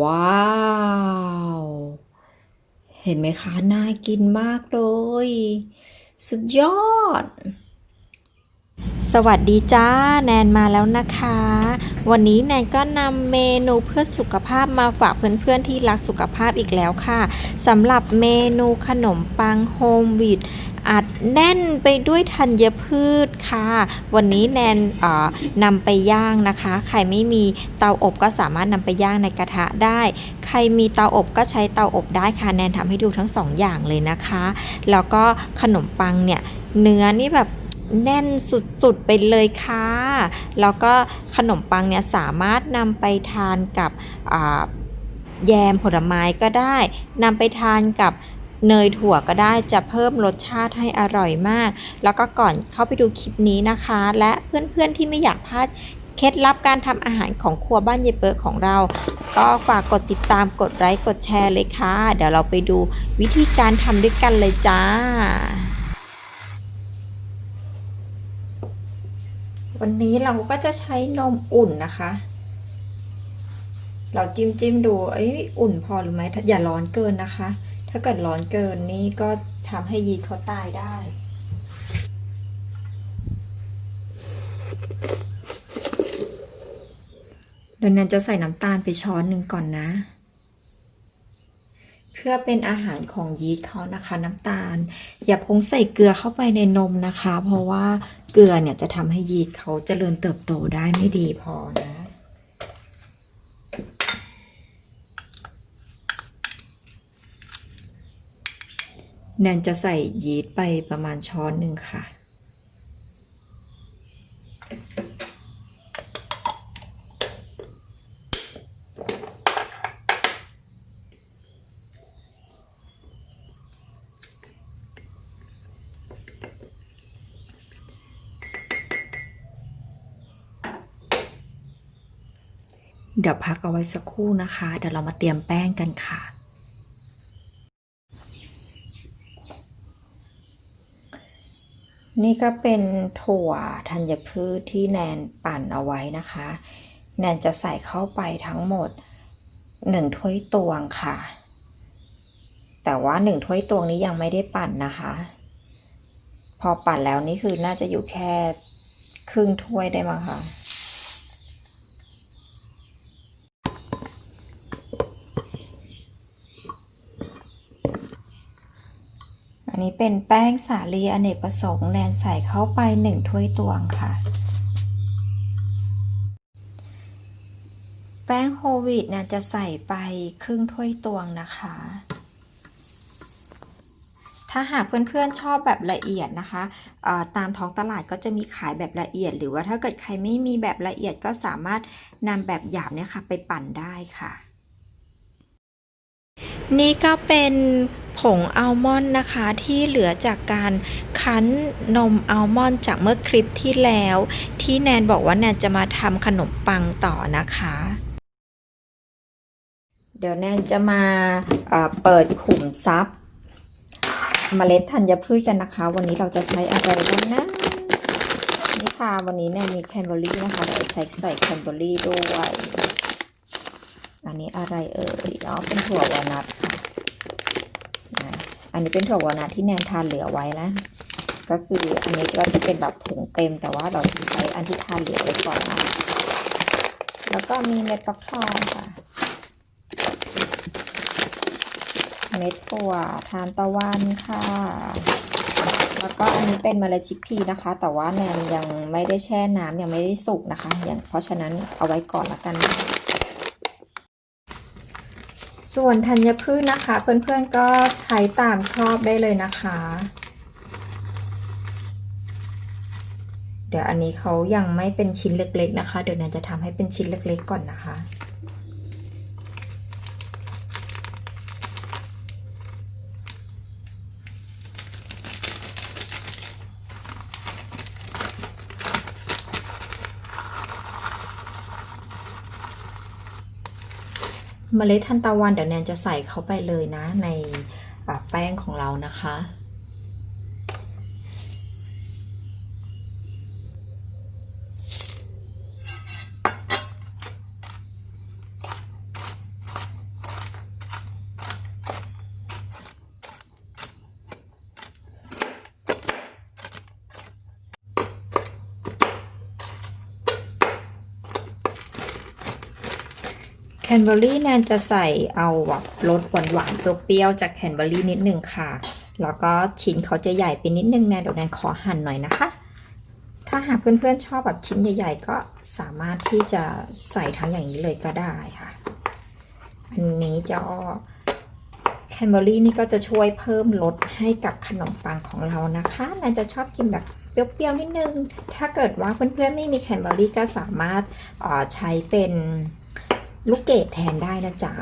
ว้าว เห็นไหมคะ น่ากินมากเลย สุดยอด สวัสดีจ้าแนนมาแล้วนะคะ วันนี้แนนก็นำเมนูเพื่อสุขภาพมาฝากเพื่อนๆที่รักสุขภาพอีกแล้วค่ะสำหรับเมนูขนมปังโฮมวีดอัดแน่นไปด้วยธัญพืชค่ะ วันนี้แนนเอ่อนำไปย่างนะคะ ใครไม่มีเตาอบก็สามารถนำไปย่างในกระทะได้ ใครมีเตาอบก็ใช้เตาอบได้ค่ะแนนทำให้ดูทั้งสองอย่างเลยนะคะ แล้วก็ขนมปังเนี่ยเนื้อนี่แบบ แน่นสุดๆไปเลยค่ะ แล้วก็ขนมปังเนี่ยสามารถนำไปทานกับแยมผลไม้ก็ได้นำไปทานกับเนยถั่วก็ได้จะเพิ่มรสชาติให้อร่อยมาก แล้วก็ก่อนเข้าไปดูคลิปนี้นะคะ และเพื่อนๆที่ไม่อยากพลาดเคล็ดลับการทำอาหารของครัวบ้านเยเปิร์ของเรา ก็ฝากกดติดตามกดไลค์กดแชร์เลยค่ะ เดี๋ยวเราไปดูวิธีการทำด้วยกันเลยจ้า วันนี้เราก็จะใช้นมอุ่นนะคะ เราจิ้มจิ้มดูเอ้ยอุ่นพอหรือไม่อย่าร้อนเกินนะคะ ถ้าเกิดร้อนเกินนี่ก็ทำให้ยีสต์เขาตายได้เดี๋ยวนั้นจะใส่น้ำตาลไปช้อนหนึ่งก่อนนะ พื่อเป็นอาหารของยีสต์เขานะคะ น้ำตาล อย่าพงใส่เกลือเข้าไปในนมนะคะ เพราะว่าเกลือเนี่ยจะทำให้ยีสต์เขาเจริญเติบโตได้ไม่ดีพอนะแนนจะใส่ยีสต์ไปประมาณช้อนหนึ่งค่ะ ดี๋ยวพักเอาไว้สักครู่นะคะ เดี๋ยวเรามาเตรียมแป้งกันค่ะ นี่ก็เป็นถั่วธัญพืชที่แนนปั่นเอาไว้นะคะ แนนจะใส่เข้าไปทั้งหมดหนึ่งถ้วยตวงค่ะ แต่ว่าหนึ่งถ้วยตวงนี้ยังไม่ได้ปั่นนะคะ พอปั่นแล้วนี่คือน่าจะอยู่แค่ครึ่งถ้วยได้มั้งคะ นี้เป็นแป้งสาลีอเนกประสงค์แนนใส่เข้าไปหนึ่งถ้วยตวงค่ะ แป้งโฮวีตเนี่ยจะใส่ไปครึ่งถ้วยตวงนะคะ ถ้าหากเพื่อนๆชอบแบบละเอียดนะคะ ตามท้องตลาดก็จะมีขายแบบละเอียด หรือว่าถ้าเกิดใครไม่มีแบบละเอียดก็สามารถนำแบบหยาบเนี่ยค่ะไปปั่นได้ค่ะ นี่ก็เป็น ผงอัลมอนด์นะคะที่เหลือจากการคั้นนมอัลมอนด์จากเมื่อคลิปที่แล้ว ที่แนนบอกว่าแนนจะมาทำขนมปังต่อนะคะ เดี๋ยวแนนจะมาเอ่อเปิดขุมทรัพย์เมล็ดธัญพืชกันนะคะ วันนี้เราจะใช้อะไรบ้างนะนี่ค่ะวันนี้แนนมีแคนเบอรี่นะคะเดี๋ยวใช้ใส่แคนเบอรี่ด้วยอันนี้อะไรเอ่ยอ๋อเป็นถั่ววอลนัทค่ะ อันนี้เป็นถั่ววอลนัทที่แนนทานเหลือไว้นะ ก็คืออันนี้ก็จะเป็นแบบถุงเต็มแต่ว่าเราใช้อันที่ทานเหลือไว้ก่อนนะแล้วก็มีเม็ดฟักทองค่ะ เม็ดถั่วทานตะวันค่ะ แล้วก็อันนี้เป็นเมล็ดชิคพีนะคะ แต่ว่าแนนยังไม่ได้แช่น้ำยังไม่ได้สุกนะคะ อย่างเพราะฉะนั้นเอาไว้ก่อนละกันนะ ส่วนธัญพืชนะคะ เพื่อนๆก็ใช้ตามชอบได้เลยนะคะ เดี๋ยวอันนี้เขายังไม่เป็นชิ้นเล็กๆนะคะ เดี๋ยวแนนจะทำให้เป็นชิ้นเล็กๆก่อนนะคะ เมล็ดทันตะวันเดี๋ยวแนนจะใส่เข้าไปเลยนะในแป้งของเรานะคะ แคนเบอรี่แนนจะใส่เอาแบบรสหวานๆเปรี้ยวๆจากแคนเบอรี่นิดนึงค่ะ แล้วก็ชิ้นเขาจะใหญ่ไปนิดนึงแนะเดี๋ยวแนนขอหั่นหน่อยนะคะ ถ้าหากเพื่อนๆชอบแบบชิ้นใหญ่ ๆ ก็สามารถที่จะใส่ทั้งอย่างนี้เลยก็ได้ค่ะ อันนี้จะแคนเบอรี่นี่ก็จะช่วยเพิ่มรสให้กับขนมปังของเรานะคะแนนจะชอบกินแบบเปรี้ยวๆนิดนึง ถ้าเกิดว่าเพื่อนๆไม่มีแคนเบอรี่ก็สามารถออใช้เป็น ลูกเกดแทนได้นะจ๊ะ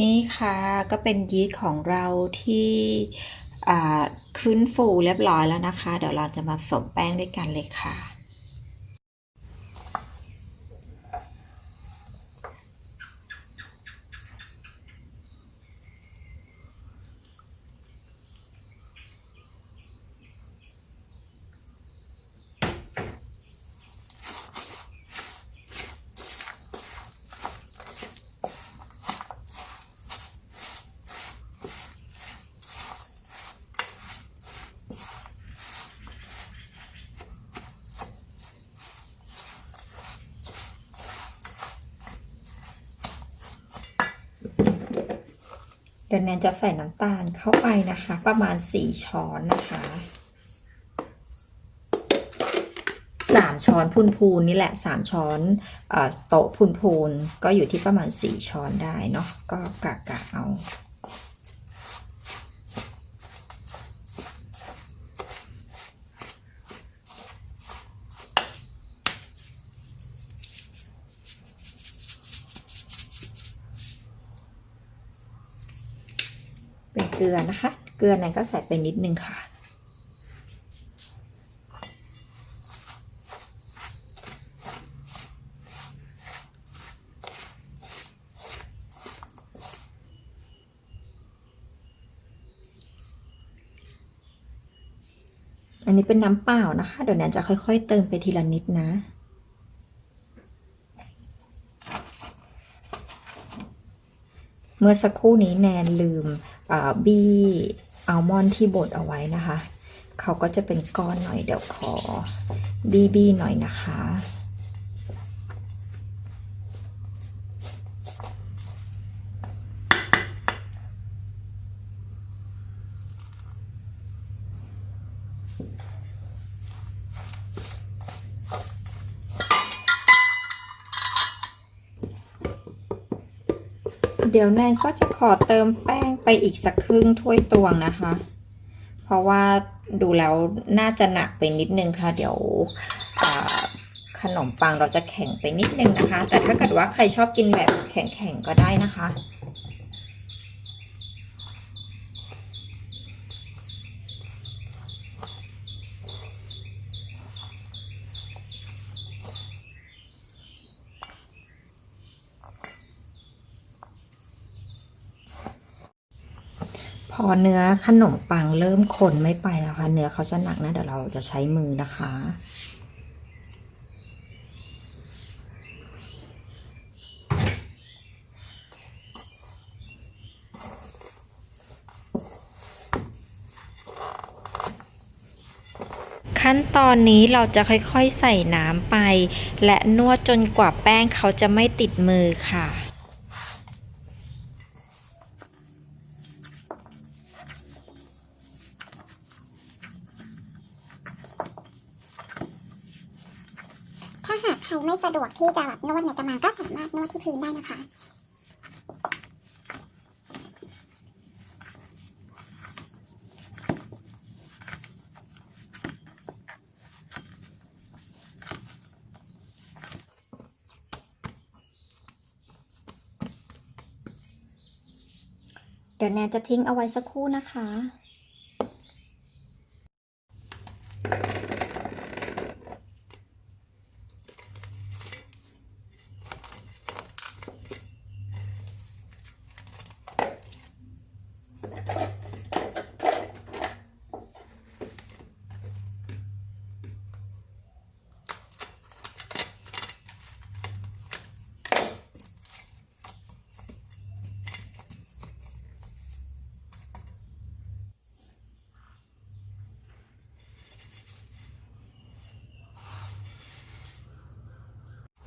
นี่ค่ะก็เป็นยีสต์ของเราที่ขึ้นฟูเรียบร้อยแล้วนะคะ เดี๋ยวเราจะมาผสมแป้งด้วยกันเลยค่ะ เดี๋ยวแนนจะใส่น้ำตาลเข้าไปนะคะ ประมาณสี่ช้อนนะคะสามช้อนพูนพูนๆนี่แหละสามช้อนอโต๊ะพูนพูนๆก็อยู่ที่ประมาณสี่ช้อนได้เนาะก็กะกะเอา เป็นเกลือนะคะ เก ลือนั้นก็ใส่ไปนิดนึงค่ะ อันนี้เป็นน้ำเปล่านะคะ เดี๋ยวแนนจะค่อย ๆ เติมไปทีละนิดนะเมื่อสักครู่นี้แนนลืมบี้ อัลมอนด์ที่บดเอาไว้นะคะ เขาก็จะเป็นก้อนหน่อยเดี๋ยวขอบี้บี้หน่อยนะคะ เดี๋ยวแนนก็จะขอเติมแป้งไปอีกสักครึ่งถ้วยตวงนะคะ เพราะว่าดูแล้วน่าจะหนักไปนิดนึงค่ะ เดี๋ยวขนมปังเราจะแข็งไปนิดนึงนะคะ แต่ถ้าเกิดว่าใครชอบกินแบบแข็งๆก็ได้นะคะ อเนื้อขนมปังเริ่มคนไม่ไปแล้วค่ะ เนื้อเขาจะหนักนะ เดี๋ยวเราจะใช้มือนะคะ ขั้นตอนนี้เราจะค่อยๆใส่น้ำไป และนวดจนกว่าแป้งเขาจะไม่ติดมือค่ะ ถ้าหากใครไม่สะดวก ที่จะแบบนวดในกระมังก็สามารถนวดที่พื้นได้นะคะเดี๋ยวแนนจะทิ้งเอาไว้สักครู่นะคะ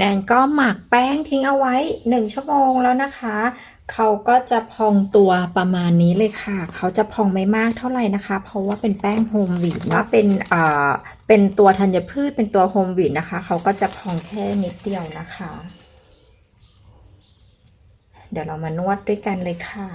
แนนก็หมักแป้งทิ้งเอาไว้ 1 ชั่วโมงแล้วนะคะ เขาก็จะพองตัวประมาณนี้เลยค่ะ เขาจะพองไม่มากเท่าไหร่นะคะ เพราะว่าเป็นแป้งโฮมวีดว่าเป็นอ่าเป็นตัวธัญพืชเป็นตัวโฮมวีดนะคะ เขาก็จะพองแค่นิดเดียวนะคะ เดี๋ยวเรามานวดด้วยกันเลยค่ะ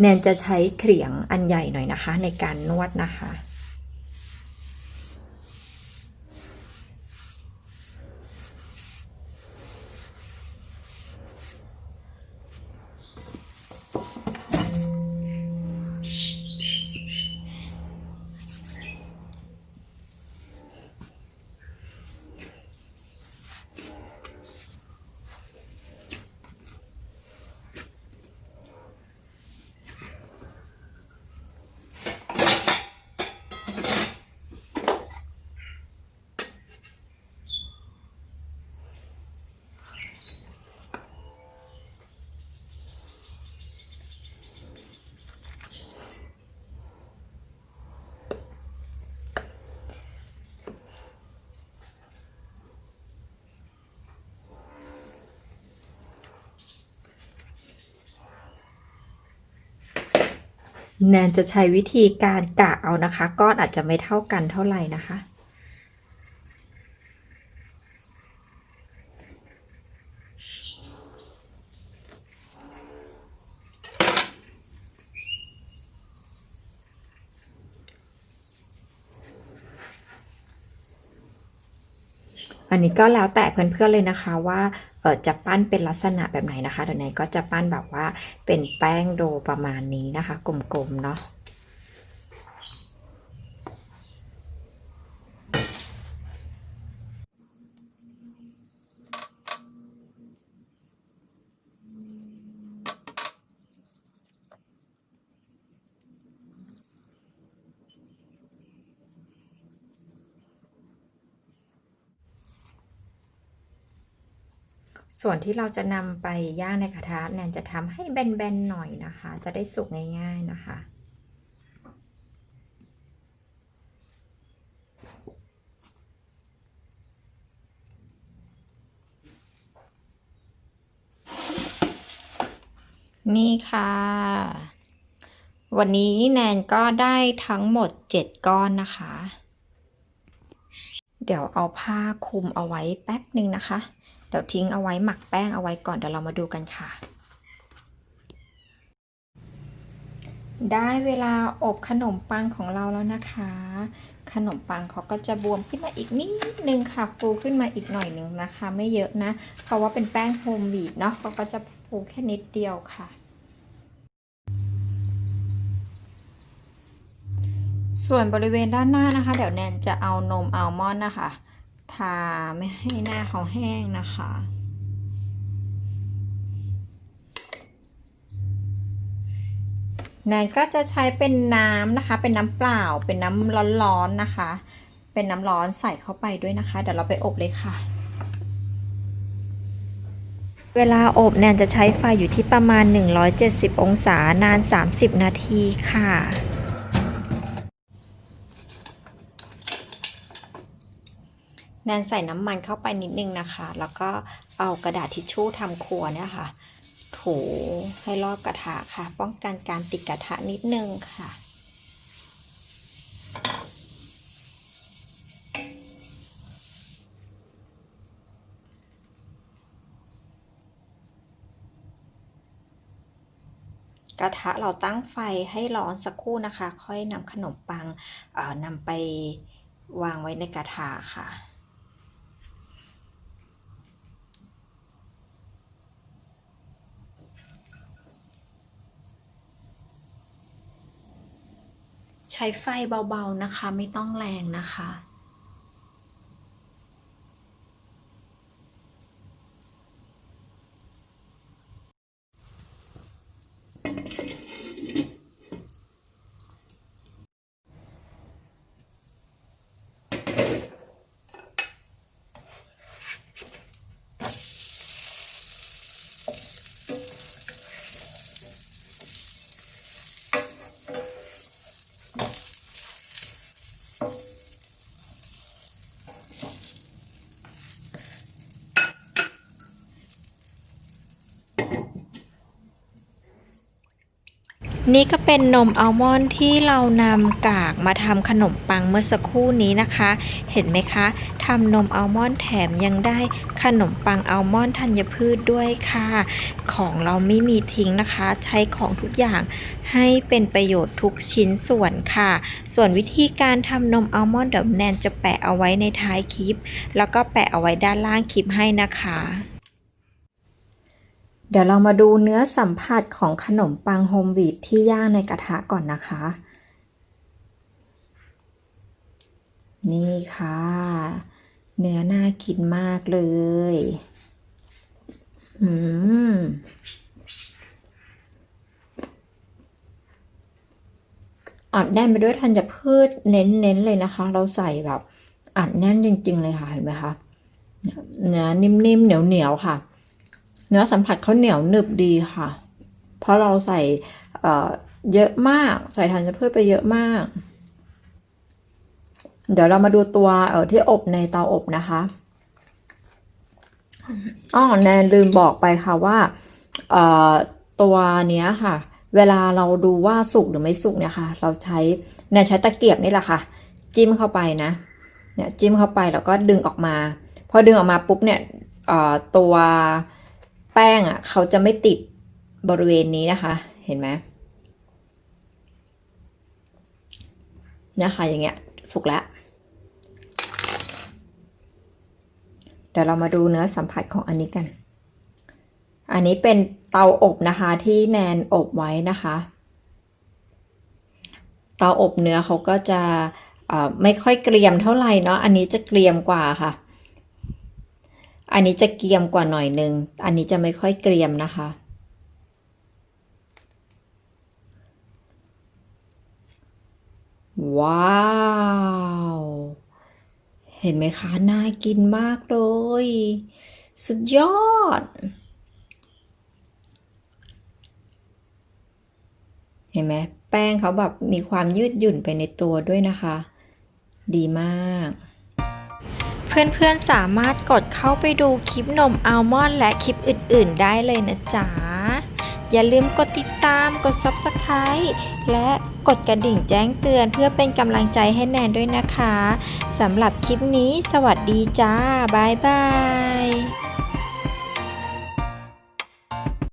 แนนจะใช้เขียงอันใหญ่หน่อยนะคะ ในการนวดนะคะ แนนจะใช้วิธีการกะเอานะคะ ก้อนอาจจะไม่เท่ากันเท่าไหร่นะคะ อันนี้ก็แล้วแต่เพื่อนๆเลยนะคะว่า จะปั้นเป็นลักษณะแบบไหนนะคะเดี๋ยวนี้ก็จะปั้นแบบว่าเป็นแป้งโดประมาณนี้นะคะ กลมๆเนาะ ส่วนที่เราจะนำไปย่างในกระทะแนนจะทำให้แบนๆหน่อยนะคะ จะได้สุกง่ายๆนะคะ นี่ค่ะ วันนี้แนนก็ได้ทั้งหมด 7 ก้อนนะคะ เดี๋ยวเอาผ้าคลุมเอาไว้แป๊บหนึ่งนะคะ เดี๋ยวทิ้งเอาไว้หมักแป้งเอาไว้ก่อนเดี๋ยวเรามาดูกันค่ะ ได้เวลาอบขนมปังของเราแล้วนะคะ ขนมปังเขาก็จะบวมขึ้นมาอีกนิดนึงค่ะ ฟูขึ้นมาอีกหน่อยนึงนะคะ ไม่เยอะนะ เพราะว่าเป็นแป้งโฮมวีดเนาะเขาก็จะฟูแค่นิดเดียวค่ะส่วนบริเวณด้านหน้านะคะ เดี๋ยวแนนจะเอานมอัลมอนด์นะคะ ทาไม่ให้หน้าเขาแห้งนะคะแนนก็จะใช้เป็นน้ำนะคะ เป็นน้ำเปล่า เป็นน้ำร้อนๆนะคะ เป็นน้ำร้อนใส่เข้าไปด้วยนะคะ เดี๋ยวเราไปอบเลยค่ะ เวลาอบแนนจะใช้ไฟอยู่ที่ประมาณ 170 องศานาน 30 นาทีค่ะ แนนใส่น้ำมันเข้าไปนิดนึงนะคะ แล้วก็เอากระดาษทิชชู่ทำครัวเนี่ยค่ะ ถูให้รอบกระทะค่ะ ป้องกันการติดกระทะนิดนึงค่ะกระทะเราตั้งไฟให้ร้อนสักครู่นะคะ ค่อยนำขนมปังนำไปวางไว้ในกระทะค่ะ ใช้ไฟเบาๆนะคะ ไม่ต้องแรงนะคะ นี่ก็เป็นนมอัลมอนด์ที่เรานำกากมาทำขนมปังเมื่อสักครู่นี้นะคะ เห็นไหมคะทำนมอัลมอนด์แถมยังได้ขนมปังอัลมอนด์ธัญพืชด้วยค่ะ ของเราไม่มีทิ้งนะคะ ใช้ของทุกอย่างให้เป็นประโยชน์ทุกชิ้นส่วนค่ะ ส่วนวิธีการทำนมอัลมอนด์เดี๋ยวแนนจะแปะเอาไว้ในท้ายคลิป แล้วก็แปะเอาไว้ด้านล่างคลิปให้นะคะ เดี๋ยวเรามาดูเนื้อสัมผัสของขนมปังโฮมวีดที่ย่างในกระทะก่อนนะคะ นี่ค่ะ เนื้อน่ากินมากเลย อืมอัดแน่นไปด้วยธัญพืชเน้นๆเลยนะคะ เราใส่แบบอัดแน่นจริง ๆ เลยค่ะ เห็นไหมคะเนี่ยเนื้อนิ่มๆเหนียวๆค่ะ เนื้อสัมผัสเขาเหนียวหนึบดีค่ะ เพราะเราใส่เยอะมาก ใส่ธัญพืชไปเยอะมาก เดี๋ยวเรามาดูตัวเออที่อบในเตาอบนะคะอ๋อแนนลืมบอกไปค่ะว่าตัวเนี้ยค่ะ เวลาเราดูว่าสุกหรือไม่สุกเนี่ยค่ะ เราใช้แนนใช้ตะเกียบนี่แหละค่ะ จิ้มเข้าไปนะเนี่ยจิ้มเข้าไปแล้วก็ดึงออกมา พอดึงออกมาปุ๊บเนี่ยตัว แป้งอะเขาจะไม่ติดบริเวณนี้นะคะ เห็นไหมนะคะอย่างเงี้ยสุกแล้วเดี๋ยวเรามาดูเนื้อสัมผัสของอันนี้กัน อันนี้เป็นเตาอบนะคะที่แนนอบไว้นะคะ เตาอบเนื้อเขาก็จะไม่ค่อยเกรียมเท่าไหร่เนาะอันนี้จะเกรียมกว่าค่ะ อันนี้จะเกรียมกว่าหน่อยนึง อันนี้จะไม่ค่อยเกรียมนะคะ ว้าว เห็นไหมคะ น่ากินมากเลย สุดยอด เห็นไหม แป้งเขาแบบมีความยืดหยุ่นไปในตัวด้วยนะคะ ดีมาก พื่อนๆสามารถกดเข้าไปดูคลิปนมอัลมอนด์และคลิปอื่นๆ ได้เลยนะจ๊ะ อย่าลืมกดติดตามกด Subscribe และกดกระดิ่งแจ้งเตือนเพื่อเป็นกำลังใจให้แนนด้วยนะคะสำหรับคลิปนี้สวัสดีจ้า บ๊ายบาย